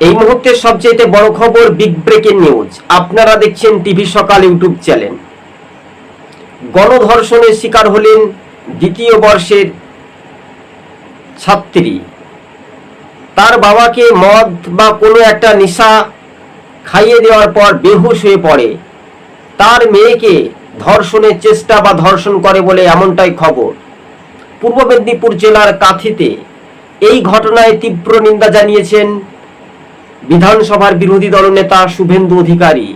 এই মুহূর্তে সবচেয়ে বড় খবর বিগ ব্রেকিং নিউজ আপনারা দেখছেন টিভি সকাল ইউটিউব চ্যানেল গণধর্ষণের শিকার হলেন দ্বিতীয় বর্ষের ছাত্রী। তার বাবাকে মদ বা কোনো একটা নেশা খাইয়ে দেওয়ার পর বেহুশ হয়ে পড়ে। তার মেয়েকে ধর্ষণের চেষ্টা বা ধর্ষণ করে বলে এমনটাই খবর। পূর্ব মেদিনীপুর জেলার কাথিতে এই ঘটনায় তীব্র নিন্দা জানিয়েছেন বিধানসভার বিরোধী দলনেতা শুভেন্দু অধিকারী।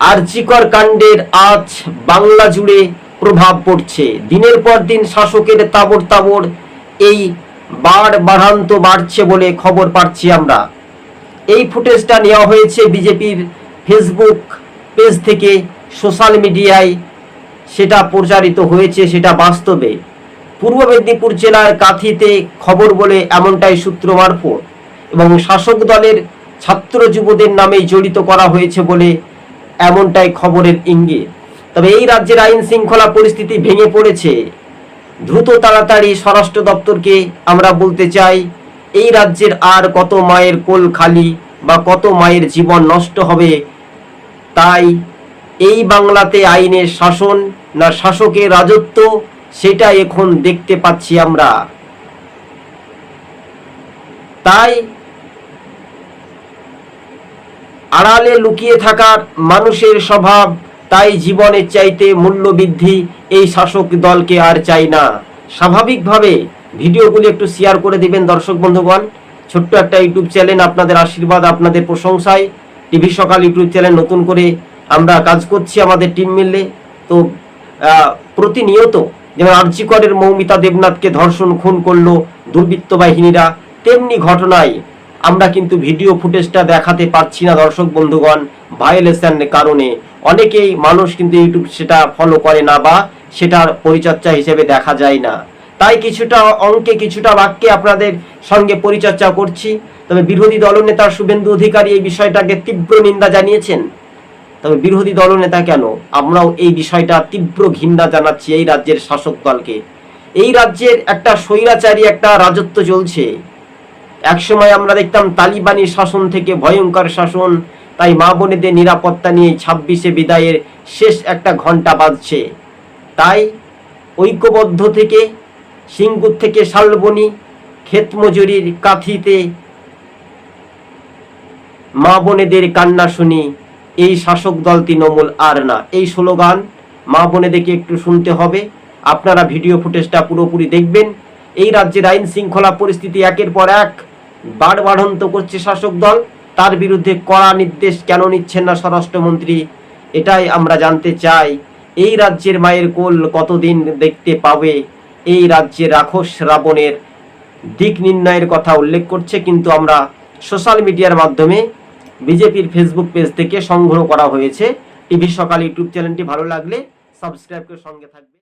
আর্চিকর কাণ্ডের আজ বাংলা জুড়ে প্রভাব পড়ছে। দিনের পর দিন শাসকের তাবড় তাবড় এই বাড় বাড়ান্ত বাড়ছে বলে খবর পাচ্ছি আমরা। এই ফুটেজটা নেওয়া হয়েছে বিজেপির ফেসবুক পেজ থেকে। সোশ্যাল মিডিয়ায় সেটা প্রচারিত হয়েছে, সেটা বাস্তবে। পূর্ব মেদিনীপুর জেলার কাথিতে খবর বলে এমনটাই সূত্র মারফত। এবং শাসক দলের ছাত্র যুবদের নামে জড়িত করা হয়েছে বলে এমনটাই খবরের ইঙ্গিত। তবে এই রাজ্যের আইন শৃঙ্খলা পরিস্থিতি ভেঙে পড়েছে। দ্রুত তাড়াতাড়ি স্বরাষ্ট্র দপ্তরকে আমরা বলতে চাই, এই রাজ্যের আর কত মায়ের কোল খালি বা কত মায়ের জীবন নষ্ট হবে, তাই এই বাংলাতে আইনের শাসন না শাসকের রাজত্ব, সেটা এখন দেখতে পাচ্ছি আমরা। তাই আড়ালে লুকিয়ে থাকার মানুষের স্বভাব, তাই জীবনের চাইতে মূল্যবৃদ্ধি এই শাসক দলকে আর চাই না। স্বাভাবিকভাবে ভিডিওগুলি একটু শেয়ার করে দিবেন দর্শক বন্ধুগণ। ছোট্ট একটা ইউটিউব চ্যানেল আপনাদের আশীর্বাদ, আপনাদের প্রশংসায়। টিভি সকাল ইউটিউব চ্যানেল নতুন করে আমরা কাজ করছি আমাদের টিম মিললে তো প্রতিনিয়ত যেমন আর্যিকরের মৌমিতা দেবনাথকে ধর্ষণ, খুন করল দুর্বৃত্ত বাহিনীরা, তেমনি ঘটনায় আমরা কিন্তু ভিডিও ফুটেজটা দেখাতে পারছি না, দর্শক বন্ধুগণ ভায়োলেশনের কারণে। অনেকেই মানুষ কিন্তু ইউটিউব সেটা ফলো করে না বা সেটার পরিচর্যা হিসেবে দেখা যায় না। তাই কিছুটা অঙ্কে কিছুটা বাক্যে আপনাদের সঙ্গে পরিচর্যা করছি। তবে বিরোধী দলনেতা শুভেন্দু অধিকারী এই বিষয়টাকে তীব্র নিন্দা জানিয়েছেন। তবে বিরোধী দলনেতা কেন? আমরাও এই বিষয়টা তীব্র ঘৃণা জানাচ্ছি এই রাজ্যের শাসক দলকে। এই রাজ্যের একটা স্বৈরাচারী একটা রাজত্ব চলছে। একসময় আমরা দেখতাম তালিবানি শাসন থেকে ভয়ঙ্কর শাসন, তাই মা বোনেদের নিরাপত্তা নিয়ে ছাব্বিশে বিদায়ের শেষ একটা ঘণ্টা বাজছে। তাই ঐক্যবদ্ধ থেকে, সিঙ্গুর থেকে শালবনি ক্ষেত মজুরির কাথিতে মা বোনেদের কান্না শুনি, এই শাসক দল তৃণমূল আর না। এই স্লোগান মা বোনেদেরকে একটু শুনতে হবে। আপনারা ভিডিও ফুটেজটা পুরোপুরি দেখবেন। এই রাজ্যের আইন শৃঙ্খলা পরিস্থিতি একের পর এক। বাড় বাড়ন্ত করছে শাসক দল। তার বিরুদ্ধে কড়া নির্দেশ কেন নিচ্ছেন না স্বরাষ্ট্রমন্ত্রী? এটাই আমরা জানতে চাই। এই রাজ্যের মায়ের কোল কতদিন দেখতে পাবে? এই রাজ্যে রাক্ষস রাবণের দিক নির্ণয়ের কথা উল্লেখ করছে, কিন্তু আমরা সোশ্যাল মিডিয়ার মাধ্যমে বিজেপির ফেসবুক পেজ থেকে সংগ্রহ করা হয়েছে। টিভি সকাল ইউটিউব চ্যানেলটি ভালো লাগলে সাবস্ক্রাইব করে সঙ্গে থাকবে।